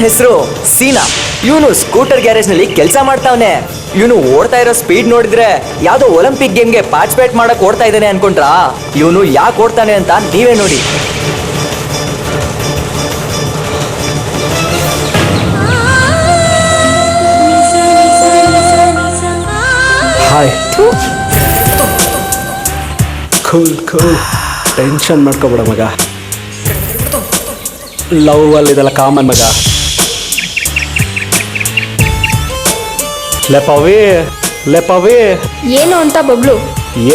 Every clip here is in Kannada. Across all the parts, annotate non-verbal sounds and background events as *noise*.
ಇವನ್ ಹೆಸರು ಸೀನಾ. ಇವನು ಸ್ಕೂಟರ್ ಗ್ಯಾರೇಜ್ನಲ್ಲಿ ಕೆಲಸ ಮಾಡ್ತಾವನೆ. ಇವನು ಓಡ್ತಾ ಇರೋ ಸ್ಪೀಡ್ ನೋಡಿದ್ರೆ ಯಾವ್ದೋ ಒಲಿಂಪಿಕ್ ಗೇಮ್ಗೆ ಪಾರ್ಟಿಸಿಪೇಟ್ ಮಾಡಕ್ ಓಡ್ತಾ ಇದ್ದಾನೆ ಅನ್ಕೊಂಡ್ರಾ? ಇವನು ಯಾಕೆ ಓಡ್ತಾನೆ ಅಂತ ನೀವೇ ನೋಡಿ. ಹಾಯ್ ಕೂಲ್ ಕೂಲ್ ಟೆನ್ಷನ್ ಮಾಡ್ಕೊಬೇಡ ಮಗ. ಲವ್ ಅಲ್ಲಿ ಇದೆಲ್ಲ ಕಾಮನ್ ಮಗ. ಲೇ ಪವಿ ಲೇ ಪವಿ ಏನು ಅಂತ ಬಬ್ಲು?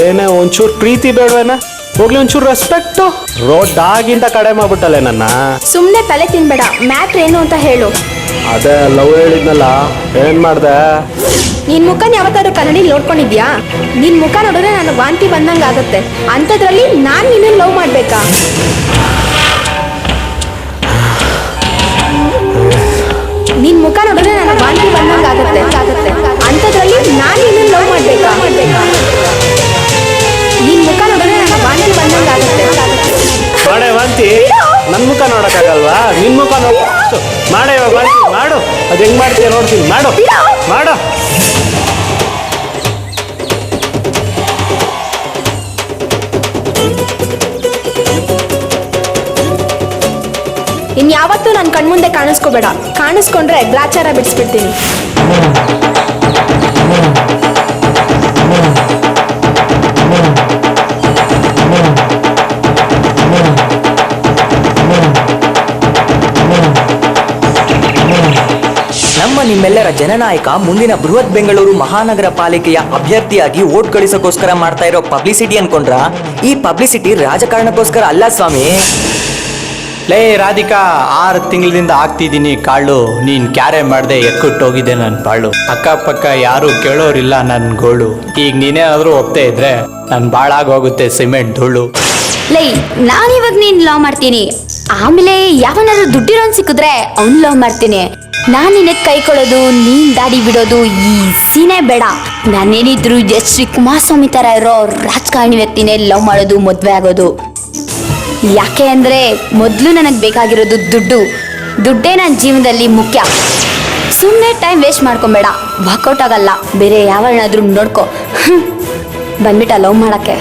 ಏನೇ ಒಂಚೂರು ಪ್ರೀತಿ ಬೇಡವೇನ? ಹೋಗ್ಲಿ ಒಂಚೂರು ರೆಸ್ಪೆಕ್ಟ್ ರೋಡ್ ಆಗಿಂದ ಕಡೆ ಮಾಡ್ಬಿಟ್ಟಲೆ ನನ್ನ. ಸುಮ್ಮನೆ ತಲೆ ತಿನ್ಬೇಡ ಮ್ಯಾಟ್ರ್ ಏನು ಅಂತ ಹೇಳು. ಅದೇ ಲವ್ ಹೇಳಿದ್ನಲ್ಲ ಏನ್ ಮಾಡ್ದೆ? ನಿನ್ ಮುಖ ಯಾವತ್ತಾದ್ರೂ ಕನ್ನಡಿ ನೋಡ್ಕೊಂಡಿದ್ಯಾ? ನಿನ್ ಮುಖ ನೋಡಿದ್ರೆ ನಾನು ವಾಂತಿ ಬಂದಂಗ ಆಗತ್ತೆ ಅಂಥದ್ರಲ್ಲಿ ನಾನ್ ನಿನ್ನ ಲವ್ ಮಾಡ್ಬೇಕಾ? ನಿನ್ ಮುಖ ನೋಡಿದ್ರೆ ನನಗೆ ವಾಂತಿ ಬಂದಂಗ ಆಗುತ್ತೆ ಆಗುತ್ತೆ ಅಂಥದ್ರಲ್ಲಿ ನಾನ್ ನಿನ್ನ ಲವ್ ಮಾಡ್ಬೇಕಾ? ನಿನ್ ಮುಖ ನೋಡಿದ್ರೆ ನನಗೆ ವಾಂತಿ ಬಂದಂಗ ಆಗುತ್ತೆ ಮಾಡೆ ವಾಂತಿ ನನ್ನ ಮುಖ ನೋಡಕ್ಕಾಗಲ್ವಾ? ನಿನ್ ಮುಖ ನೋಡ ಮಾಡೇ ವಾಂತಿ ಮಾಡು. ಅದು ಹೆಂಗ್ ಮಾಡ್ತೀಯ ನೋಡ್ತೀನಿ ಮಾಡು. ಮಾಡು. ಇನ್ಯಾವತ್ತೂ ನನ್ನ ಕಣ್ಮುಂದೆ ಕಾಣಿಸ್ಕೋಬೇಡ. ಕಾಣಿಸ್ಕೊಂಡ್ರೆ ಗ್ಲಾಚಾರ ಬಿಡಿಸ್ಬಿಡ್ತೀನಿ. ನಮ್ಮ ನಿಮ್ಮೆಲ್ಲರ ಜನನಾಯಕ ಮುಂದಿನ ಬೃಹತ್ ಬೆಂಗಳೂರು ಮಹಾನಗರ ಪಾಲಿಕೆಯ ಅಭ್ಯರ್ಥಿಯಾಗಿ ಓಟ್ ಗಳಿಸೋಕೋಸ್ಕರ ಮಾಡ್ತಾ ಇರೋ ಪಬ್ಲಿಸಿಟಿ ಅನ್ಕೊಂಡ್ರ? ಈ ಪಬ್ಲಿಸಿಟಿ ರಾಜಕಾರಣಕ್ಕೋಸ್ಕರ ಅಲ್ಲ ಸ್ವಾಮಿ. ಲೇ ರಾಧಿಕಾ, ಆರು ತಿಂಗಳಿಂದ ಆಗ್ತಿದ್ದೀನಿ ಕಾಳು. ನೀನ್ ಕ್ಯಾರೆ ಮಾಡ್ದೆ ಹೋಗಿದೆ ನನ್ನ ಬಾಳು. ಅಕ್ಕಪಕ್ಕ ಯಾರು ಕೇಳೋರಿಲ್ಲ ನನ್ನ ಗೋಳು. ಈಗ ನೀನೇನಾದ್ರೂ ಹೋಗ್ತಾ ಇದ್ರೆ ನನ್ ಬಾಳಾಗೋಗುತ್ತೆ ಸಿಮೆಂಟ್ ಧೂಳು. ಲೈ, ನಾನಿವಾಗ ನೀನ್ ಲವ್ ಮಾಡ್ತೀನಿ. ಆಮೇಲೆ ಯಾವನಾದ್ರೂ ದುಡ್ಡಿರೋನ್ ಸಿಕ್ಕಿದ್ರೆ ಅವ್ನ್ ಲವ್ ಮಾಡ್ತೀನಿ. ನಾನ್ ನಿನಗ್ ಕೈ ಕೊಡೋದು, ನೀನ್ ದಾಡಿ ಬಿಡೋದು ಈ ಸೀನೆ ಬೇಡ. ನಾನೇನಿದ್ರು ಎಸ್ ಶ್ರೀ ಕುಮಾರಸ್ವಾಮಿ ತರ ಇರೋ ರಾಜಕಾರಣಿ ವ್ಯಕ್ತಿನೇ ಲವ್ ಮಾಡೋದು, ಮದ್ವೆ ಆಗೋದು. ಯಾಕೆ ಅಂದರೆ ಮೊದಲು ನನಗೆ ಬೇಕಾಗಿರೋದು ದುಡ್ಡು. ದುಡ್ಡೇ ನನ್ನ ಜೀವನದಲ್ಲಿ ಮುಖ್ಯ. ಸುಮ್ಮನೆ ಟೈಮ್ ವೇಸ್ಟ್ ಮಾಡ್ಕೊಬೇಡ. ವರ್ಕೌಟ್ ಆಗಲ್ಲ. ಬೇರೆ ಯಾವನಾದ್ರೂ ನೋಡ್ಕೊ. ಬಂದ್ಬಿಟ್ಟ ಲವ್ ಮಾಡಕ್ಕೆ.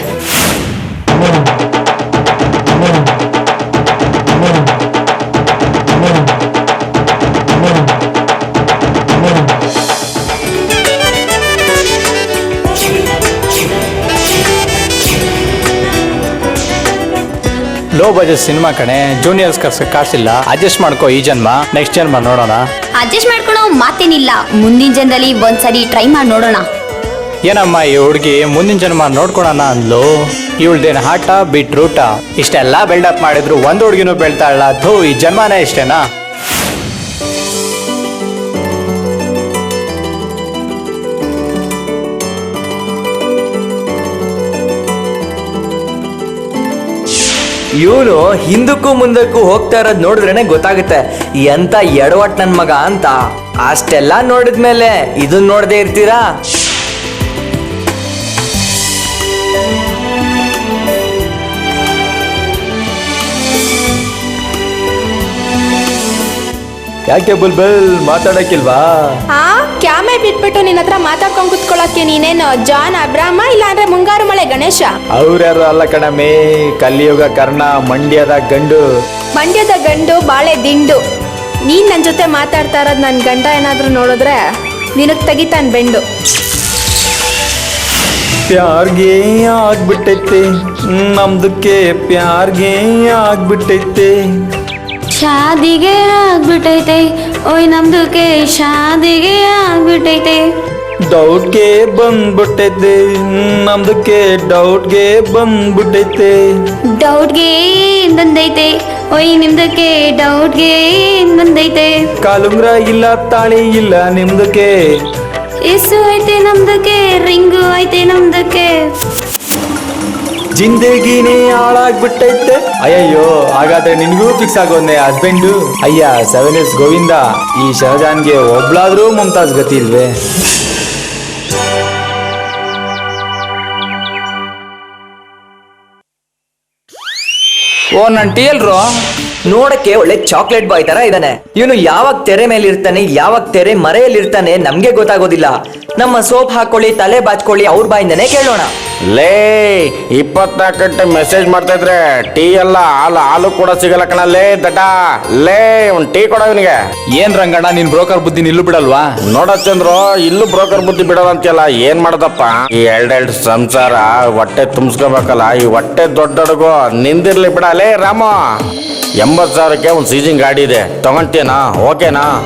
ಲೋ ಬಜೆಟ್ ಸಿನಿಮಾ ಕಣೆ ಜೂನಿಯರ್ಸ್ ಕಾಸಿಲ್ಲ. ಅಡ್ಜಸ್ಟ್ ಮಾಡ್ಕೋ ಈ ಜನ್ಮ ನೆಕ್ಸ್ಟ್ ಜನ್ಮ ನೋಡೋಣ. ಅಡ್ಜಸ್ಟ್ ಮಾಡ್ಕೊಳೋ ಮಾತೇನಿಲ್ಲ. ಮುಂದಿನ ಜನದಲ್ಲಿ ಒಂದ್ಸರಿ ಟ್ರೈ ಮಾಡಿ ನೋಡೋಣ. ಏನಮ್ಮ ಈ ಹುಡುಗಿ ಮುಂದಿನ ಜನ್ಮ ನೋಡ್ಕೊಳಣ ಅಂದ್ಲು? ಇವಳ್ದೇನ್ ಹಾಟ ಬೀಟ್ರೂಟ ಇಷ್ಟೆಲ್ಲ ಬಿಲ್ಡಪ್ ಮಾಡಿದ್ರು ಒಂದ್ ಹುಡುಗಿನೂ ಬೆಳ್ತಾಳ ಥೂ ಈ ಜನ್ಮನೇ ಇಷ್ಟೇನಾ? ಇವನು ಹಿಂದಕ್ಕೂ ಮುಂದಕ್ಕೂ ಹೋಗ್ತಾ ಇರೋದ್ ನೋಡಿದ್ರೇನೆ ಗೊತ್ತಾಗುತ್ತೆ. ಎಂತ ಎಡವಟ್ ನನ್ ಮಗ ಅಂತ. ಅಷ್ಟೆಲ್ಲ ನೋಡಿದ್ಮೇಲೆ ಇದನ್ನ ನೋಡದೆ ಇರ್ತೀರಾ? ಯಾಕೆ ಬುಲ್ಬುಲ್ ಮಾತಾಡಕ್ಕಿಲ್ವಾ? ಆ ಕ್ಯಾಮೆ ಬಿಟ್ಬಿಟ್ಟು ನಿನ್ನ ಹತ್ರ ಮಾತಾಡ್ಕೊಂಡ್ ಕುತ್ಕೊಳ್ಳೋಕೆ ನೀನೇನು ಜಾನ್ ಅಬ್ರಾಮ ಇಲ್ಲ ಅಂದ್ರೆ ಮುಂಗಾರು ಮಳೆ ಗಣೇಶ? ಅವ್ರ್ಯಾರು ಅಲ್ಲ ಕಣಮೇ ಕಲಿಯುಗ ಕರ್ಣ ಮಂಡ್ಯದ ಗಂಡು. ಮಂಡ್ಯದ ಗಂಡು ಬಾಳೆ ದಿಂಡು. ನೀನ್ ನನ್ ಜೊತೆ ಮಾತಾಡ್ತಾ ಇರೋದ್ ನನ್ ಗಂಡ ಏನಾದ್ರೂ ನೋಡಿದ್ರೆ ನಿನಗ್ ತೆಗಿತಾನ್ ಬೆಂಡು. ಪ್ಯಾರ್ಗೆ ಆಗ್ಬಿಟ್ಟೈತೆ ನಮ್ದಕ್ಕೆ ಪ್ಯಾರ್ಗೆ ಆಗ್ಬಿಟ್ಟೈತೆ. ಶಾದಿಗೆ ಆಗ್ಬಿಟ್ಟೈತೆ ಓಯ್ ನಮ್ದಕ್ಕೆ ಶಾದಿಗೆ ಆಗ್ಬಿಟ್ಟೈತೆ ಡೌಟ್ಗೆ ಬಂದ್ಬಿಟ್ಟೈತೆ ನಮ್ದಕ್ಕೆ ಡೌಟ್ಗೆ ಬಂದ್ಬಿಟ್ಟೈತೆ ಡೌಟ್ಗೆ ಏನ್ ಬಂದೈತೆ ಓಯ್ ನಿಮ್ದಕ್ಕೆ ಡೌಟ್ಗೆ ಏನ್ ಬಂದೈತೆ ಕಾಲುಂಗ್ರ ಇಲ್ಲ ತಾಳಿ ಇಲ್ಲ ನಿಮ್ದಕ್ಕೆ ಎಸು ಐತೆ ನಮ್ದಕ್ಕೆ ರಿಂಗು ಐತೆ ನಮ್ದಕ್ಕೆ ಜಿಂದಗಿನೇ ಹಾಳಾಗ್ಬಿಟ್ಟೈತೆ. ಅಯ್ಯಯ್ಯೋ ಹಾಗಾದ್ರೆ ನಿನ್ಗೂ ಫಿಕ್ಸ್ ಆಗೋದೇ ಹಸ್ಬೆಂಡು ಅಯ್ಯ ಸೆವೆನ್ ಎಸ್ ಗೋವಿಂದ. ಈ ಶಹಜಾನ್ಗೆ ಒಬ್ಳಾದ್ರೂ ಮುಮ್ತಾಜ್ ಗತಿ ಇಲ್ವೇ? ಓ ನನ್ ಟೀ ಎಲ್ರು ನೋಡಕ್ಕೆ ಒಳ್ಳೆ ಚಾಕ್ಲೇಟ್ ಬಾಯ್ ತರ ಇದಾನೆ. ಇವನು ಯಾವಾಗ ತೆರೆ ಮೇಲೆ ಇರ್ತಾನೆ ಯಾವಾಗ ತೆರೆ ಮರೆಯಲ್ಲಿ ಇರ್ತಾನೆ ನಮ್ಗೆ ಗೊತ್ತಾಗೋದಿಲ್ಲ. ನಮ್ಮ ಸೋಪ್ ಹಾಕೊಳ್ಳಿ ತಲೆ ಬಾಚ್ಕೊಳ್ಳಿ ಅವ್ರ ಬಾಯಿಂದನೇ ಕೇಳೋಣ. ಲೇ ಇಪ್ಪತ್ನಾಲ್ಕು ಗಂಟೆ ಮೆಸೇಜ್ ಮಾಡ್ತಾ ಇದ್ರೆ ಟೀ ಎಲ್ಲ ಹಾಲು ಹಾಲು ಕೂಡ ಸಿಗಲ್ಲ ಕಣ. ಲೇ ದಟ ಲೇ ಒಂದ್ ಟೀ ಕೊಡ ಇವನಿಗೆ. ಏನ್ ರಂಗಣ್ಣ ನಿನ್ ಬ್ರೋಕರ್ ಬುದ್ಧಿ ನಿಲ್ಲು ಬಿಡಲ್ವಾ? ನೋಡ ಚಂದ್ರು ಇಲ್ಲೂ ಬ್ರೋಕರ್ ಬುದ್ಧಿ ಬಿಡಲ್ಲ ಅಂತೆಲ್ಲ ಏನ್ ಮಾಡದಪ್ಪ? ಈ ಎರಡೆರಡು ಸಂಸಾರ ಹೊಟ್ಟೆ ತುಂಬಿಸ್ಕೋಬೇಕಲ್ಲ ಈ ಹೊಟ್ಟೆ ದೊಡ್ಡ ಹುಡುಗು ನಿಂದಿರ್ಲಿ ಬಿಡ. ಲೇ ರಾಮ. ಎಂಬತ್ತು ಸಾವಿರಕ್ಕೆ ಒಂದು ಸೀಸಿಂಗ್ ಗಾಡಿ ಇದೆ. ತಗೊಂತೀನಾ? ಓಕೆನಾ?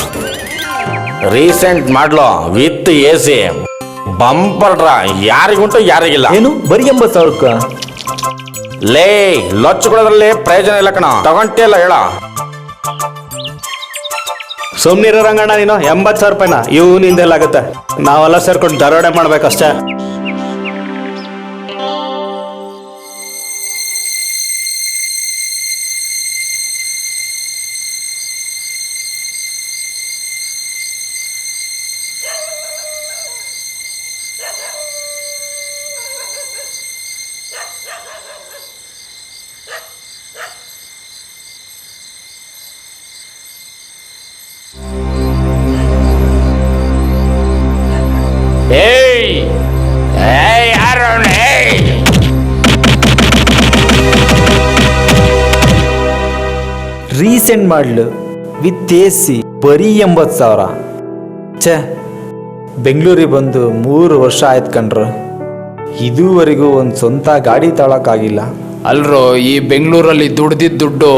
Recent ಮಾಡ್ಲೋ with A C. Bumper draw ಯಾರಿಗುಂಟು ಯಾರಿಗಿಲ್ಲ. ಏನು? ಬರೀ ಎಂಬತ್ತು ಸಾವಿರಕ್ಕ? ಲೇ ಲೊಚ್ಕೊಳ್ಳೋದ್ರಲ್ಲಿ ಪ್ರಯೋಜನ ಇಲ್ಲ ಕಣ. ತಗೊಂತಿಯಲ್ಲ ಹೇಳ. ಸುಮ್ನಿರೋ ರಂಗಣ್ಣ ನೀನು ಎಂಬತ್ತು ಸಾವಿರ ರೂಪಾಯಿನ ಇವು ನಿಂದೆಲ್ಲ ಆಗುತ್ತೆ. ನಾವೆಲ್ಲ ಸೇರ್ಕೊಂಡು ದರೋಡೆ ಮಾಡ್ಬೇಕಷ್ಟೇ. ರೀಸೆಂಟ್ ಮಾಡ್ಲು ವಿತ್ ಎ ಸಿ ಬರೀ ಎಂಬತ್ತು ಸಾವಿರ. ಛೇ, ಬೆಂಗಳೂರಿಗೆ ಬಂದು ಮೂರು ವರ್ಷ ಆಯ್ತು ಕಣ್ರು. ಇದುವರೆಗೂ ಒಂದು ಸ್ವಂತ ಗಾಡಿ ತಳಕ್ಕಾಗಿಲ್ಲ ಅಲ್ರೋ, ಈ ಬೆಂಗಳೂರಲ್ಲಿ ದುಡ್ದಿದ್ದ ದುಡ್ಡು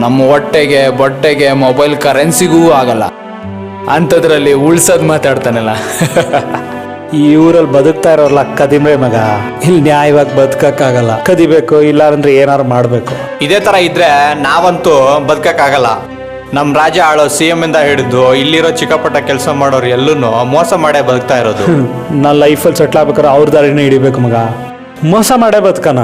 ನಮ್ಮ ಹೊಟ್ಟೆಗೆ, ಬಟ್ಟೆಗೆ, ಮೊಬೈಲ್ ಕರೆನ್ಸಿಗೂ ಆಗಲ್ಲ. ಅಂಥದ್ರಲ್ಲಿ ಉಳ್ಸೋದು ಮಾತಾಡ್ತಾನಲ್ಲ. *laughs* ಈ ಊರಲ್ಲಿ ಬದುಕ್ತಾ ಇರೋರ್ಲ ಕದಿಮೆ ಮಗ. ಇಲ್ಲಿ ನ್ಯಾಯವಾಗಿ ಬದುಕಕ್ಕಾಗಲ್ಲ. ಕದಿಬೇಕು ಇಲ್ಲ ಅಂದ್ರೆ ಏನಾರು ಮಾಡ್ಬೇಕು. ಇದೇ ತರ ಇದ್ರೆ ನಾವಂತೂ ಬದುಕಕ್ಕಾಗಲ್ಲ. ನಮ್ ರಾಜ ಆಳೋ ಸಿ ಎಂ ಇಂದ ಹಿಡಿದು ಇಲ್ಲಿರೋ ಚಿಕ್ಕಪಟ್ಟ ಕೆಲಸ ಮಾಡೋರು ಎಲ್ಲೂ ಮೋಸ ಮಾಡೇ ಬದುಕ್ತಾ ಇರೋದು. ನಾ ಲೈಫಲ್ಲಿ ಸೆಟ್ಲ್ ಆಗ್ಬೇಕಾದ್ರೆ ಅವ್ರ ದಾರಿನೇ ಹಿಡಿಬೇಕು ಮಗ. ಮೋಸ ಮಾಡೇ ಬದುಕನ.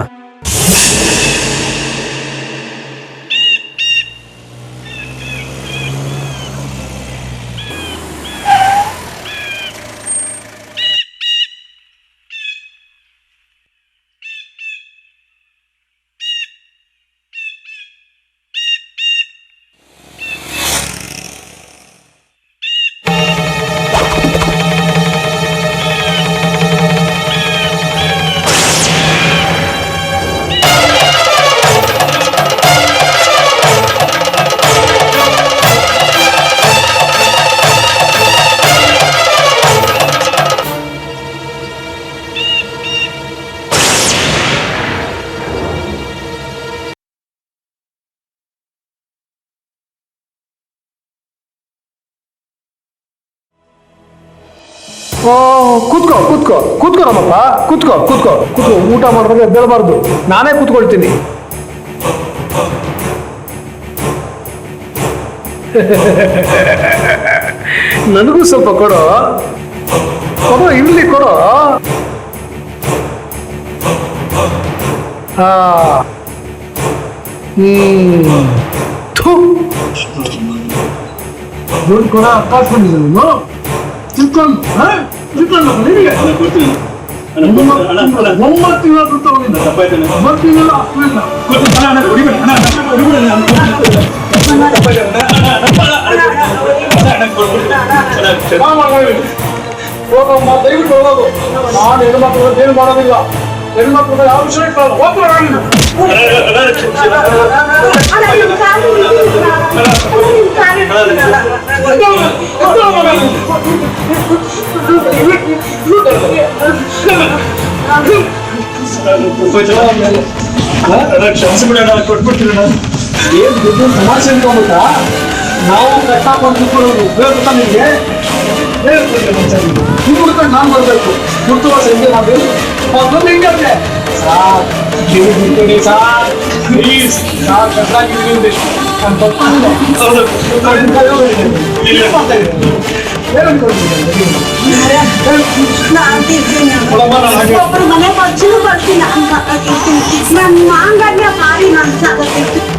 ಓ ಕೂತ್ಕೋ ಕೂತ್ಕೋ ಕೂತ್ಕೋ ನಮ್ಮಪ್ಪ ಕೂತ್ಕೋ ಕೂತ್ಕೋ ಕೂತ್ಕೋ ಊಟ ಮಾಡಿದ್ರೆ ಬೇಳಬಾರ್ದು ನಾನೇ ಕೂತ್ಕೊಳ್ತೀನಿ. *laughs* ನನಗೂ ಸ್ವಲ್ಪ ಕೊಡೋ. ಕೊಡೋ ಇರ್ಲಿ ಕೊಡು. ಹಾ. ಹ್ಮ್. ಕೊಡ ಕಾಸು ಬಂದಿದೆ ತಿಳ್ಕೊಂಡು ಹಾ? ತಿಳ್ಕೊಂಡು ನಿನಗೆ ಒಂಬತ್ತು ಒಂಬತ್ತು ತಿಂಗಳ ದುಡ್ಡು ತಗೊಂಡಿದ್ದೆ. ಒಂಬತ್ತು ತಿಂಗಳ ಅಷ್ಟಿಲ್ಲ. ಹೋಗಮ್ಮ ದಯವಿಟ್ಟು ಹೋಗೋದು ನಾನು ಹೆಣ್ಮಕ್ಳು ಏನು ಮಾಡೋದಿಲ್ಲ ಹೆಣ್ಮಕ್ಳು ಯಾವ ವಿಷಯ ಇಟ್ಕೊಳ್ಳಲ್ಲ. ಹೋಗ್ಬಿಡು ನಾನು. ಏನ್ ದುಡ್ಡು ಸಮಸ್ಯೆ ಅನ್ಕೊಂಡ್ಬಿಟ್ಟ ನಾವು ಕಟ್ಟಾಕೊಂಡು ಕೂತ್ಕೊಳ್ಳೋದು ಉಪಯೋಗ ನಿಮಗೆ ಹುಡ್ಕೊಂಡು ನಾನು ಬರಬೇಕು ಹುಟ್ಟು ಸಂಜೆ ನಾವು ಮೊದಲು ಹಿಂಗೆ ಅಂದೆ ಸಾರ್ ನೀವು ಬಿಟ್ಬಿಡಿ ಸಾರ್ ಪ್ಲೀಸ್ ಸಾರ್ ಕಟ್ಟಾಗಿದ್ದೀನಿ ನಾನು ತಪ್ಪಿಲ್ಲ. ನನ್ನ ಕೈ ಹೋಗಿದೆ. ಏನ್ ಮಾಡ್ತಾ ಇದ್ದೀರಿ? ಏನ್ ಅನ್ಕೊಂಡಿದ್ದೀರಿ? ನೋಡಮ್ಮ, ನಾನು ಹಾಗೆ ಒಬ್ರು ಮನೆ ಬರ್ತೀನಿ ಬರ್ತೀನಿ ಅಂತ ಹಾಕಿರ್ತೀನಿ ನನ್ನ ಮಾಂಗಲ್ಯ ಮಾರಿ ನಾನು ಸಾಗತ್ತೀನಿ ಇದ್ದವಮ್ಮ, ಸ್ವಲ್ಪ ಬಡವಿ ಇದೆ ನಾನು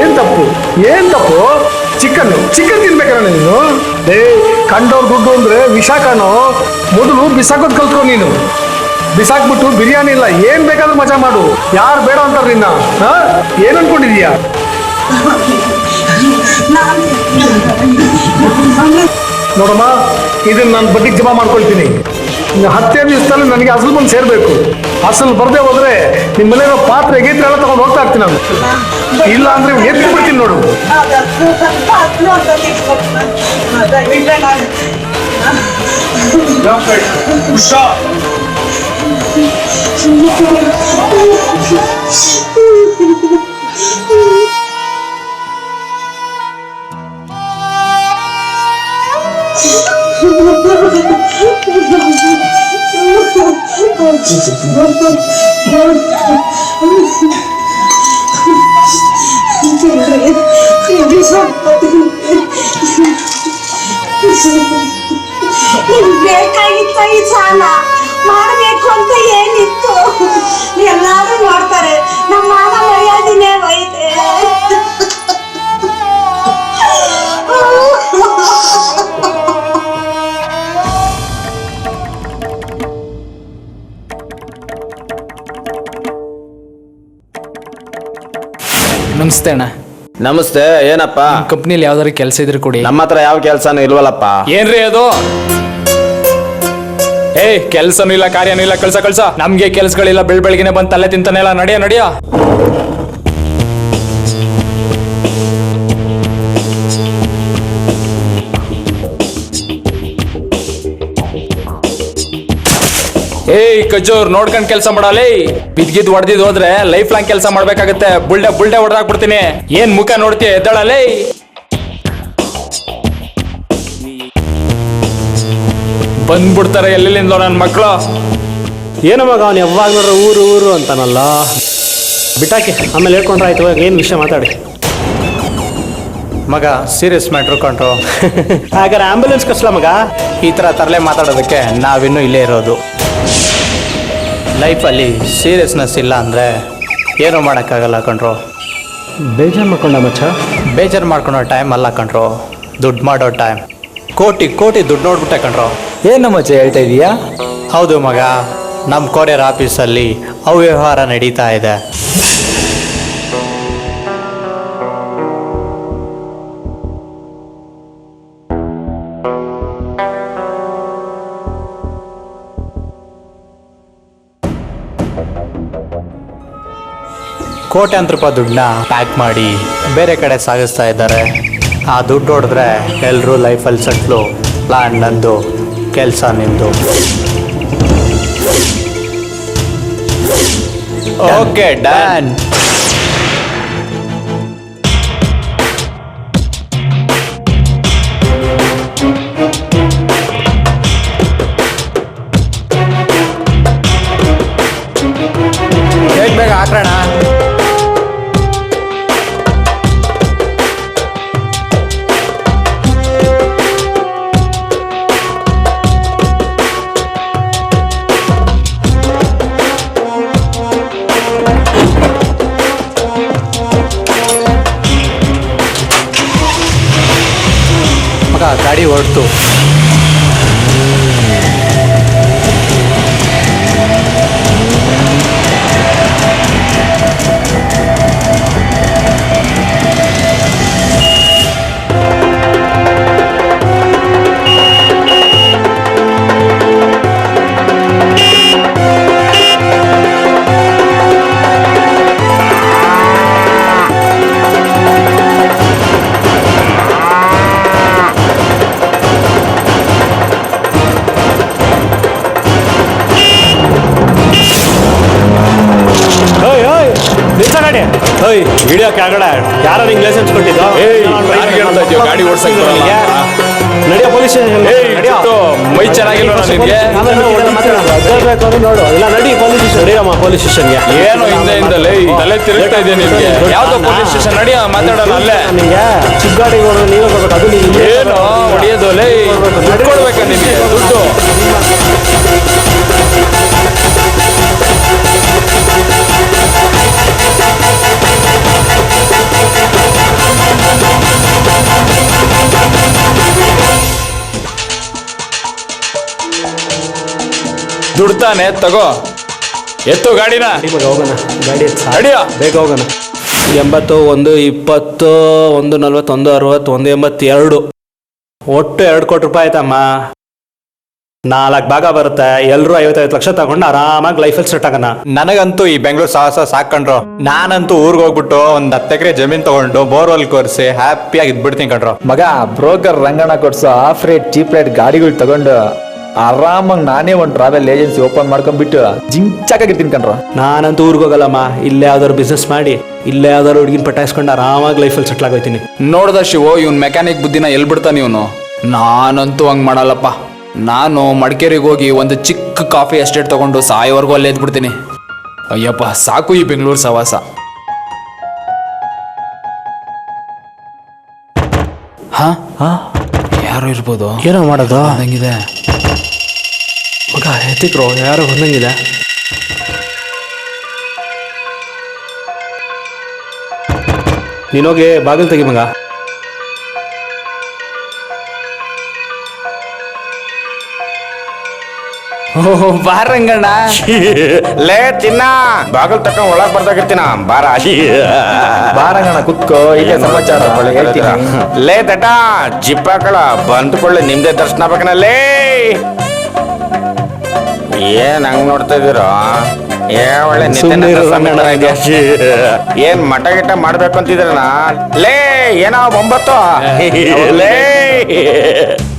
ಏನ್ ತಪ್ಪು ಏನ್ ತಪ್ಪು ಚಿಕನ್ ಚಿಕನ್ ತಿನ್ಬೇಕಣ್ಣ ನೀನು ಏ ಕಂಡವ್ರ ದುಡ್ಡು ಅಂದ್ರೆ ವಿಷ ಕಾಣು ಮೊದಲು ಬಿಸಾಕೋದ್ ಕಲ್ತ್ಕೊ ನೀನು ಬಿಸಾಕ್ಬಿಟ್ಟು ಬಿರಿಯಾನಿ ಇಲ್ಲ ಏನ್ ಬೇಕಾದ್ರೂ ಮಜಾ ಮಾಡು. ಯಾರು ಬೇಡ ಅಂತಾರ ನಿನ್ನ ಹಾ? ಏನ್ ಅನ್ಕೊಂಡಿದೀಯಾ? ನೋಡಮ್ಮ ಇದನ್ನ ನಾನು ಬಡ್ಡಿಗೆ ಜಮಾ ಮಾಡ್ಕೊಳ್ತೀನಿ. ಇನ್ನು ಹತ್ತೇ ದಿವಸದಲ್ಲಿ ನನಗೆ ಅಸಲು ಬಂದು ಸೇರ್ಬೇಕು. ಅಸಲು ಬರದೆ ಹೋದ್ರೆ ನಿಮ್ಮ ಮನೆಯ ಪಾತ್ರೆ ಗೀತ್ರೆ ಎಲ್ಲ ತಗೊಂಡು ಹೋಗ್ತಾ ಇರ್ತೀನಿ ನಾನು. ಇಲ್ಲ ಅಂದ್ರೆ ಎತ್ತಿ ಬಿಡ್ತೀನಿ ನೋಡು. *laughs* 你别太悲惨了。ಮಾಡ್ಬೇಕು ಅಂತ ಏನಿತ್ತು? ಎಲ್ಲಾರು ಮಾಡ್ತಾರೆ ನಮ್ಮ ಮಾನ ಮರ್ಯಾದಿನೇ ಹೋಯ್ತೆ ನಮಸ್ತೆ ಅಣ್ಣ. ನಮಸ್ತೆ ಏನಪ್ಪ? ಕಂಪ್ನಿಲಿ ಯಾವ್ದಾರು ಕೆಲಸ ಇದ್ರೆ ಕೊಡಿ. ನಮ್ಮ ಹತ್ರ ಯಾವ ಕೆಲ್ಸನೂ ಇಲ್ವಲ್ಲಪ್ಪ? ಏನ್ರಿ ಅದು? ಏಯ್ ಕೆಲ್ಸನೂ ಇಲ್ಲ, ಕಾರ್ಯನೂ ಇಲ್ಲ, ಕಳ್ಸ ಕಳ್ಸ. ನಮ್ಗೆ ಕೆಲ್ಸಗಳಿಲ್ಲ ಬೆಳ್ ಬೆಳಗ್ಗೆನೆ ಬಂದ್ ತಲೆ ತಿಂತಾನೆ ಇಲ್ಲ, ನಡೆಯ, ನಡಿಯ. ಏಯ್ ಕಜೂರ್ ನೋಡ್ಕೊಂಡ್ ಕೆಲಸ ಮಾಡಲೇ. ಬಿದ್ಗಿದ್ ಹೊಡೆದಿದ್ ಹೋದ್ರೆ ಲೈಫ್ ಲಾಂಗ್ ಕೆಲಸ ಮಾಡ್ಬೇಕಾಗತ್ತೆ. ಬುಲ್ಡೆ ಬುಲ್ಡೆ ಹೊಡೆದಾಕ್ಬಿಡ್ತೀನಿ ಏನ್ ಮುಖ ನೋಡ್ತೀಯ, ಎದ್ದಳಲೇ. ಬಂದ್ಬಿಡ್ತಾರೆ ಎಲ್ಲೆಲ್ಲಿಂದ ನನ್ನ ಮಕ್ಕಳು? ಏನು ಮಗ ಅವ್ನು ಯಾವಾಗ ನೋಡ್ರೆ ಊರು ಊರು ಅಂತಾನಲ್ಲ. ಬಿಟ್ಟಾಕಿ ಆಮೇಲೆ ಹೇಳ್ಕೊಂಡ್ರೆ ಆಯ್ತು ಇವಾಗ ಏನು ವಿಷಯ ಮಾತಾಡಿ? ಮಗ ಸೀರಿಯಸ್ ಮ್ಯಾಟ್ರ್ ಕೊಂಡ್ರು ಹಾಗಾದ್ರೆ ಆಂಬುಲೆನ್ಸ್ ಕಸ್ಲ ಮಗ? ಈ ಥರ ತರಲೆ ಮಾತಾಡೋದಕ್ಕೆ ನಾವಿನ್ನೂ ಇಲ್ಲೇ ಇರೋದು. ಲೈಫಲ್ಲಿ ಸೀರಿಯಸ್ನೆಸ್ ಇಲ್ಲ ಅಂದರೆ ಏನೂ ಮಾಡೋಕ್ಕಾಗಲ್ಲ ಕಣ್ರು. ಬೇಜಾರು ಮಾಡ್ಕೊಂಡ ಮಚ್ಚ? ಬೇಜಾರು ಮಾಡ್ಕೊಳೋ ಟೈಮ್ ಅಲ್ಲ ಕಣ್ರು. ದುಡ್ಡು ಮಾಡೋ ಟೈಮ್ ಕೋಟಿ ಕೋಟಿ ದುಡ್ಡು ನೋಡ್ಬಿಟ್ಟೆ ಕಣ್ರು. ಏನು ಮಚ್ಚ ಹೇಳ್ತಾ ಇದೀಯಾ? ಹೌದು ಮಗ ನಮ್ಮ ಕೊರಿಯರ್ ಆಫೀಸಲ್ಲಿ ಅವ್ಯವಹಾರ ನಡೀತಾ ಇದೆ. ಕೋಟ್ಯಾಂತರ ರೂಪಾಯಿ ದುಡ್ಡನ್ನ ಪ್ಯಾಕ್ ಮಾಡಿ ಬೇರೆ ಕಡೆ ಸಾಗಿಸ್ತಾ ಇದ್ದಾರೆ. ಆ ದುಡ್ಡು ಹೊಡೆದ್ರೆ ಎಲ್ಲರೂ ಲೈಫಲ್ಲಿ ಸಟ್ಲು. ಪ್ಲಾನ್ ನಂದು. ಕೆಲಸ ನಿಂದು ಓಕೆ ಡನ್ ಬೇಗ ಬೇಗ ಹಾಕೋಣ ಓಯ್ ಹಿಡಿಯೋ ಕೆಳಗಡೆ ಯಾರ ನಿಂಗೆ ಲೈಸೆನ್ಸ್ ಕೊಟ್ಟಿದ್ದು? ಗಾಡಿ ಓಡ್ಸಕ್ ಬರಲ್ಲ? ನಡಿಯೋ? ಪೊಲೀಸ್ ಸ್ಟೇಷನ್ ಮೈ ಚೆನ್ನಾಗಿಲ್ವಾ ನಿನ್ಗೆ? ನೋಡು. ಇಲ್ಲ ನಡಿ ಪೊಲೀಸ್ ಸ್ಟೇಷನ್ ನಡಿಯಮ್ಮ ಪೊಲೀಸ್ ಸ್ಟೇಷನ್ಗೆ ಏನೋ ಹಿಂದೆ ಲೇ ತಲೆ ತಿರುಗ್ತಾ ಇದೆ ನಿಮ್ಗೆ. ಯಾವ್ದೋ ಪೊಲೀಸ್ ಸ್ಟೇಷನ್ ನಡಿಯ ಮಾತಾಡೋಣ ಅಲ್ಲೇ. ನಿಂಗೆ? ಚಿಕ್ಕ ಗಾಡಿ ನೀವೇ ಬರ್ಬೇಕು. ಅದು ಏನು ಹೊಡಿಯೋದು ಲೇ ದುಡ್ತಾನೆ ತಗೋ. ಎತ್ತು ಗಾಡಿನ. ನಿಮಗೆ ಹೋಗೋಣ. ಗಾಡಿ. ನಡಿಯ ಬೇಗ ಹೋಗೋಣ. ಎಂಬತ್ತು ಒಂದು ಇಪ್ಪತ್ತು ಒಂದು ನಲ್ವತ್ತೊಂದು ಅರವತ್ತು ಒಂದು ಎಂಬತ್ತೆರಡು. ಒಟ್ಟು ಎರಡು ಕೋಟಿ ರೂಪಾಯಿ ಆಯ್ತಮ್ಮ. ನಾಲ್ಕು ಭಾಗ ಬರುತ್ತೆ. ಎಲ್ಲರೂ ಐವತ್ತೈದು ಲಕ್ಷ ತಗೊಂಡು ಆರಾಮಾಗಿ ಲೈಫಲ್ಲಿ ಸೆಟ್ ಆಗೋಣ. ನನಗಂತೂ ಈ ಬೆಂಗಳೂರು ಸಾಹಸ ಸಾಕಂಡ್ರು. ನಾನಂತೂ ಊರಿಗೆ ಹೋಗ್ಬಿಟ್ಟು ಒಂದ್ ಹತ್ತು ಎಕರೆ ಜಮೀನ್ ತಗೊಂಡು ಬೋರ್ವೆಲ್ ಕೋರ್ಸಿ ಹ್ಯಾಪಿಯಾಗಿ ಇದ್ಬಿಡ್ತೀನಿ ಕಣ್ರು. ಮಗ ಬ್ರೋಕರ್ ರಂಗಣ ಕೊಡ್ಸೋ ಆಫ್ ರೇಟ್ ಚೀಪ್ ರೇಟ್ ಗಾಡಿಗಳು ತಗೊಂಡು ಆರಾಮಾಗಿ ನಾನೇ ಒಂದು ಟ್ರಾವೆಲ್ ಏಜೆನ್ಸಿ ಓಪನ್ ಮಾಡ್ಕೊಂಡ್ಬಿಟ್ಟು ಜಿಂಚಾಕಾಗಿರ್ತೀನಿ ಕಣ್ರ. ನಾನಂತೂ ಊರಿಗೆ ಹೋಗಲ್ಲಮ್ಮ ಇಲ್ಲೇ ಯಾವ್ದಾದ್ರು ಬಿಸ್ನೆಸ್ ಮಾಡಿ ಇಲ್ಲೇ ಯಾವ್ದಾದ್ರು ಹುಡುಗಿನ ಪಟ್ಟಾಯಿಸ್ಕೊಂಡು ಆರಾಮಾಗಿ ಲೈಫಲ್ಲಿ ಸೆಟ್ಲ್ ಆಗೋಯ್ತೀನಿ. ನೋಡ್ದ ಶಿವು ಇವನ್ ಮೆಕ್ಯಾನಿಕ್ ಬುದ್ಧಿನ ಎಲ್ ಬಿಡ್ತಾನೆ ಇವನು? ನಾನಂತೂ ಹಂಗೆ ಮಾಡಲ್ಲಪ್ಪ. ನಾನು ಮಡಿಕೇರಿಗೆ ಹೋಗಿ ಒಂದು ಚಿಕ್ಕ ಕಾಫಿ ಎಸ್ಟೇಟ್ ತಗೊಂಡು ಸಾಯೋವರೆಗೂ ಅಲ್ಲೇ ಎದ್ಬಿಡ್ತೀನಿ ಅಯ್ಯಪ್ಪ ಸಾಕು ಈ ಬೆಂಗಳೂರು ಸವಾಸ. ಹಾ? ಯಾರು ಇರ್ಬೋದು? ಏನೋ ಮಾಡೋದು? ಹಂಗಿದೆ. ಎತ್ತಿಕ್ರು ಯಾರೋ ಬಂದಂಗಿದೆ ನೀನೋಗಿ ಬಾಗಿಲು ತೆಗಿ ಮಗ ಓಹೋ ಬಾರಂಗಣ್ಣ ಲೇ ತಿನ್ನ ಬಾಗಲ್ ತಕ್ಕ ಒಳಗ್ ಬರ್ದಾಗಿರ್ತೀನ. ಬಾರ. *laughs* ಬಾರಂಗಣ್ಣ ಕುತ್ಕೋ. ಇಲ್ಲೇ ಸಮಾಚಾರ? ಹೇಳ್ತೀನಿ. *laughs* ಲೇ ದಡ್ಡ ಜಿಪ್ಪಾಕಳ ಬಂದ್ಕೊಳ್ಳೆ ನಿಮ್ದೇ ದರ್ಶನ ಬೇಕನಲ್ಲೇ ಏನ್ ಹಂಗ್ ನೋಡ್ತಾ ಇದೀರೋ ಏ ಒಳ್ಳೆ ಸುಮ್ನೆ ಇರು ರಂಗಣ್ಣ. ಏನ್ ಮಠ ಗಿಟ ಮಾಡ್ಬೇಕು ಅಂತಿದ್ರನ ಲೇ ಏನೋ ಒಂಬತ್ತು. ಲೇ.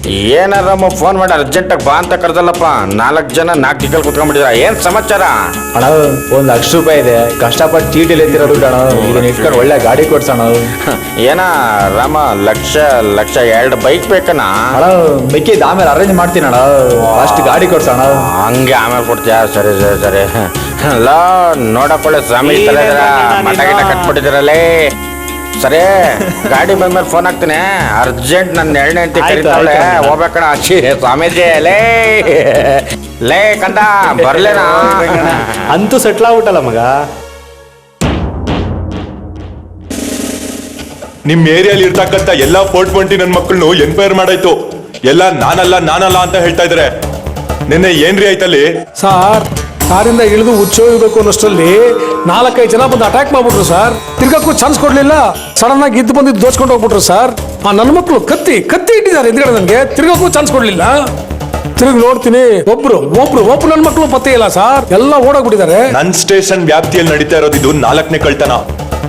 ಏನಾರಮ್ಮ ಫೋನ್ ಮಾಡಿ ಅರ್ಜೆಂಟ್ ಆಗಿ ಬಾ ಅಂತ ಕರ್ದಲ್ಲಪ್ಪ. ನಾಲ್ಕು ಜನ ನಾಲ್ಕು ಟಿಕಲ್ ಕುತ್ಕೊಂಡ್ಬಿಟ್ಟಿದ್ರ. ಏನ್ ಸಮಾಚಾರ? ಅಣ್ಣ ಒಂದ್ ಲಕ್ಷ ರೂಪಾಯಿ ಇದೆ. ಕಷ್ಟಪಟ್ಟು ಚೀಟಿಲಿ ಎತ್ತಿರೋದು ಅಣ್ಣ ಇದನ್ನ ಇಟ್ಕೊಂಡು ಒಳ್ಳೆ ಗಾಡಿ ಕೊಡ್ಸೋಣ. ಏನ ರಾಮ ಲಕ್ಷ ಲಕ್ಷ ಎರಡು ಬೈಕ್ ಬೇಕನ? ಅಣ್ಣ ಮಿಕ್ಕಿದ್ ಆಮೇಲೆ ಅರೇಂಜ್ ಮಾಡ್ತೀನಿ ಅಣ್ಣ. ಫಸ್ಟ್ ಗಾಡಿ ಕೊಡ್ಸೋಣ. ಹಂಗೆ ಆಮೇಲೆ ಕೊಡ್ತೀಯ? ಸರಿ ಸರಿ ಸರಿ. ಅಲ್ಲ ನೋಡಕೊಳ್ಳೆ ಸ್ವಾಮಿ. ಮಠ ಗಿಟ ಕಟ್ಬಿಟ್ಟಿದ್ದೀರಲ್ಲೇ ಸರಿ ಗಾಡಿ ಬಂದ್ಮೇಲೆ ಫೋನ್ ಹಾಕ್ತೀನಿ. ಅರ್ಜೆಂಟ್ ನನ್ನ ಎಣ್ಣೆ ಅಂತ ಕರೀತಾವಳೆ. ಹೋಗ್ಬೇಕಣ ಅಚ್ಚಿ ಸ್ವಾಮೀಜಿ ಲೇ. ಲೇ ಕಂದ ಬರ್ಲೇನಾ? ಅಂತೂ ಸೆಟ್ಲ್ ಆಗ್ಬಿಟ್ಟಲ್ಲ ಮಗ? ನಿಮ್ ಏರಿಯಲ್ಲಿ ಇರ್ತಕ್ಕಂತ ಎಲ್ಲಾ ಫೋರ್ಟ್ ಟ್ವೆಂಟಿ ನನ್ ಮಕ್ಕಳನ್ನು ಎನ್ಕ್ವೈರ್ ಮಾಡಾಯ್ತು. ಎಲ್ಲ ನಾನಲ್ಲ ನಾನಲ್ಲ ಅಂತ ಹೇಳ್ತಾ ಇದಾರೆ. ನಿನ್ನೆ ಏನ್ರಿ ಆಯ್ತಲ್ಲಿ? ಸಾರ್ ಕಾರಿಂದ ಇಳಿದು ಹುಚ್ಚೋಯ್ಬೇಕು ಅನ್ನೋಷ್ಟರಲ್ಲಿ ನಾಲ್ಕೈದು ಜನ ಬಂದು ಅಟ್ಯಾಕ್ ಮಾಡ್ಬಿಟ್ರು ಸರ್ ತಿರ್ಗಕ್ಕೂ ಚಾನ್ಸ್ ಕೊಡ್ಲಿಲ್ಲ. ಸಡನ್ ಆಗಿ ಇದ್ದು ಬಂದಿದ್ದು ದೋಚ್ಕೊಂಡು ಹೋಗ್ಬಿಟ್ರು ಸರ್ ಆ ನನ್ನ ಮಕ್ಕಳು ಕತ್ತಿ ಕತ್ತಿ ಇಟ್ಟಿದ್ದಾರೆ ಹಿಂದ್ಗಡೆ ನನಗೆ. ತಿರ್ಗಕ್ಕೂ ಚಾನ್ಸ್ ಕೊಡ್ಲಿಲ್ಲ. ತಿರುಗಿ ನೋಡ್ತೀನಿ ಒಬ್ರು ಒಬ್ರು ಒಬ್ರು ನನ್ನ ಮಕ್ಕಳು ಪತ್ತೆ ಇಲ್ಲ ಸರ್ ಎಲ್ಲ ಓಡೋಗ್ಬಿಟ್ಟಿದ್ದಾರೆ. ನನ್ನ ಸ್ಟೇಷನ್ ವ್ಯಾಪ್ತಿಯಲ್ಲಿ ನಡೀತಾ ಇರೋದು ಇದು ನಾಲ್ಕನೇ ಕಳ್ತನ.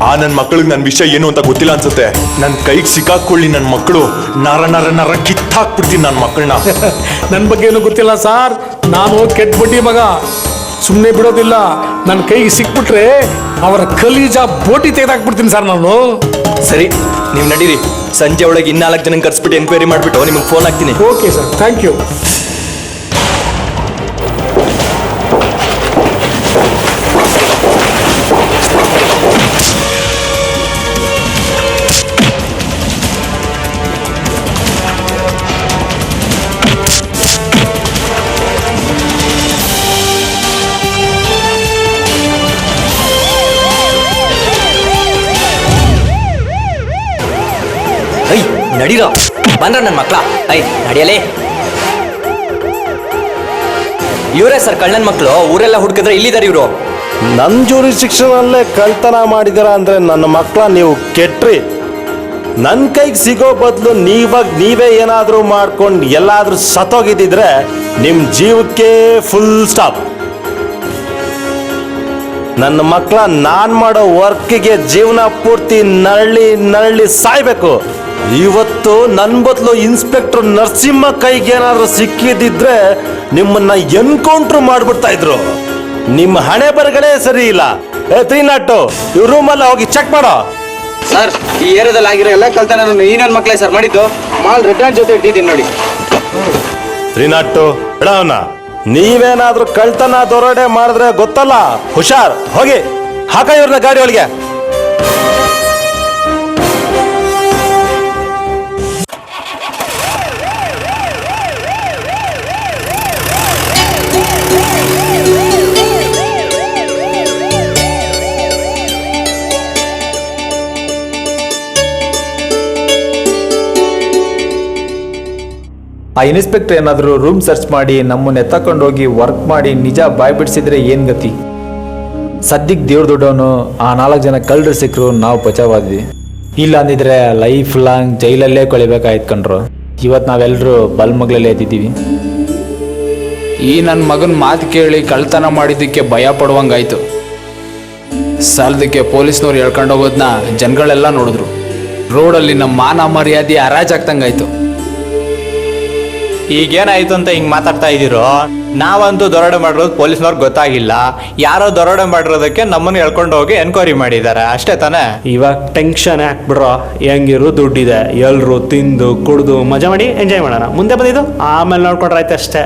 ಆ ನನ್ನ ಮಕ್ಕಳಿಗೆ ನನ್ನ ವಿಷಯ ಏನು ಅಂತ ಗೊತ್ತಿಲ್ಲ ಅನ್ಸುತ್ತೆ. ನನ್ನ ಕೈಗೆ ಸಿಕ್ಕಾಕೊಳ್ಳಿ ನನ್ನ ಮಕ್ಕಳು ನರ ನರ ನರ ಕಿತ್ತಾಕ್ಬಿಡ್ತೀನಿ ನನ್ನ ಮಕ್ಕಳನ್ನ *laughs* ನನ್ನ ಬಗ್ಗೆ ಏನು ಗೊತ್ತಿಲ್ಲ ಸರ್ ನಾನು ಕೆಟ್ಟ ಬಡ್ಡಿ ಮಗ. ಸುಮ್ಮನೆ ಬಿಡೋದಿಲ್ಲ. ನನ್ನ ಕೈಗೆ ಸಿಕ್ಬಿಟ್ರೆ ಅವರ ಕಲೀಜ ಬೋಟಿ ತೆಗೆದಾಕ್ಬಿಡ್ತೀನಿ ಸರ್ ನಾನು. ಸರಿ ನೀವು ನಡೀರಿ. ಸಂಜೆ ಒಳಗೆ ಇನ್ನಾಲ್ಕು ಜನ ಕರ್ಸ್ಬಿಟ್ಟು ಎನ್ಕ್ವೈರಿ ಮಾಡಿಬಿಟ್ಟು ನಿಮಗೆ ಫೋನ್ ಹಾಕ್ತೀನಿ. ಓಕೆ ಸರ್ ಥ್ಯಾಂಕ್ ಯು ನಡೀರೋ? ಬಂದ್ರ ನನ್ನ ಮಕ್ಳ. ಐ ನಡಿಯಲೇ. ಇವರೇ ಸರ್ ಕಳ್ಳನ್ ಮಕ್ಕಳು ಊರೆಲ್ಲ ಹುಡುಕಿದ್ರೆ ಇಲ್ಲಿದ್ದಾರೆ ಇವರು. ನನ್ನ ಜೂರಿ ಅಲ್ಲೇ ಕಳ್ತನ ಮಾಡಿದಾರ ಅಂದ್ರೆ ನನ್ನ ಮಕ್ಕಳ ನೀವು ಕೆಟ್ರಿ. ನನ್ನ ಕೈಗೆ ಸಿಗೋ ಬದಲು ನೀವಾಗ ನೀವೇ ಏನಾದರೂ ಮಾಡ್ಕೊಂಡು ಎಲ್ಲಾದರೂ ಸತ್ತೋಗಿದ್ದಿದ್ರೆ ನಿಮ್ಮ ಜೀವಕ್ಕೆ ಫುಲ್ ಸ್ಟಾಪ್ ನನ್ನ ಮಕ್ಕಳ ನಾನು ಮಾಡೋ ವರ್ಕಿಗೆ ಜೀವನ ಪೂರ್ತಿ ನರಳಿ ನರಳಿ ಸಾಯ್ಬೇಕು. ಇವತ್ತು ನನ್ನ ಬದಲು ಇನ್ಸ್ಪೆಕ್ಟರ್ ನರಸಿಂಹ ಕೈಗೆ ಏನಾದರೂ ಸಿಕ್ಕಿದಿದ್ರೆ ನಿಮ್ಮನ್ನ ಎನ್ಕೌಂಟರ್ ಮಾಡ್ಬಿಡ್ತಾ ಇದ್ರು. ನಿಮ್ಮ ಹಣೆ ಬರ್ಗಡೆ ಸರಿ ಇಲ್ಲ. ಏ ತ್ರೀ ನಾಟು ಇವ್ ರೂಮಲ್ಲ ಹೋಗಿ ಚೆಕ್ ಮಾಡೋ. ಸರ್ ಈ ಏರಿಯಾದಲ್ಲಿ ಆಗಿರೋ ಎಲ್ಲ ಕಲ್ತನ ಈ ನನ್ನ ಮಕ್ಕಳೇ ಸರ್ ಮಾಡಿದ್ದು. ಮಾಲ್ ರೆಡ್ ಹ್ಯಾಂಡ್ ಜೊತೆ ಇಟ್ಟಿದ್ದೀನಿ ನೋಡಿ. ತ್ರೀ ನಾಟು ಬಿಡವನ್ನ ನೀವೇನಾದ್ರೂ ಕಳ್ತನ ದೊರಡೆ ಮಾಡಿದ್ರೆ ಗೊತ್ತಲ್ಲ? ಹುಷಾರ್ ಹೋಗಿ. ಹಾಕ ಇವ್ರನ್ನ ಗಾಡಿ ಒಳಗೆ. ಆ ಇನ್ಸ್ಪೆಕ್ಟರ್ ಏನಾದರೂ ರೂಮ್ ಸರ್ಚ್ ಮಾಡಿ ನಮ್ಮನ್ನ ಎತ್ತಕೊಂಡೋಗಿ ವರ್ಕ್ ಮಾಡಿ ನಿಜ ಬಾಯ್ ಬಿಡಿಸಿದ್ರೆ ಏನು ಗತಿ? ಸದ್ಯಕ್ಕೆ ದೇವ್ರ ದೊಡ್ಡವನು ಆ ನಾಲ್ಕು ಜನ ಕಳ್ಳರು ಸಿಕ್ಕರು ನಾವು ಪಚಾವಾದ್ವಿ. ಇಲ್ಲ ಅಂದಿದ್ರೆ ಲೈಫ್ ಲಾಂಗ್ ಜೈಲಲ್ಲೇ ಕೊಳಿಬೇಕಾಯ್ತು ಕಣ್ರು. ಇವತ್ತು ನಾವೆಲ್ಲರೂ ಬಲ್ಮಗ್ಲಲ್ಲೇ ಎದ್ದಿದ್ದೀವಿ. ಈ ನನ್ನ ಮಗನ ಮಾತು ಕೇಳಿ ಕಳ್ತನ ಮಾಡಿದ್ದಕ್ಕೆ ಭಯ ಪಡುವಂಗಾಯ್ತು. ಸಾಲದಕ್ಕೆ ಪೊಲೀಸ್ನವ್ರು ಹೇಳ್ಕೊಂಡೋಗೋದನ್ನ ಜನಗಳೆಲ್ಲ ನೋಡಿದ್ರು. ರೋಡಲ್ಲಿ ನಮ್ಮ ಮಾನ ಮರ್ಯಾದೆ ಹರಾಜಾಗ್ತಂಗಾಯ್ತು. ಈಗೇನಾಯ್ತು ಅಂತ ಹಿಂಗ್ ಮಾತಾಡ್ತಾ ಇದೀರೋ ನಾವಂತೂ ದರೋಡೆ ಮಾಡಿರೋದು ಪೊಲೀಸ್ನವ್ರಿಗೆ ಗೊತ್ತಾಗಿಲ್ಲ. ಯಾರೋ ದರೋಡೆ ಮಾಡಿರೋದಕ್ಕೆ ನಮ್ಮನ್ನ ಹೇಳ್ಕೊಂಡು ಹೋಗಿ ಎನ್ಕ್ವೈರಿ ಮಾಡಿದ್ದಾರೆ. ಅಷ್ಟೇ ತಾನೇ? ಇವಾಗ ಟೆನ್ಷನ್ ಹಾಕ್ಬಿಡ್ರೋ ಹೆಂಗಿರು ದುಡ್ಡಿದೆ. ಎಲ್ರು ತಿಂದು ಕುಡ್ದು ಮಜಾ ಮಾಡಿ ಎಂಜಾಯ್ ಮಾಡೋಣ. ಮುಂದೆ ಬಂದಿದ್ದು ಆಮೇಲೆ ನೋಡ್ಕೊಂಡ್ರೆ ಆಯ್ತು ಅಷ್ಟೇ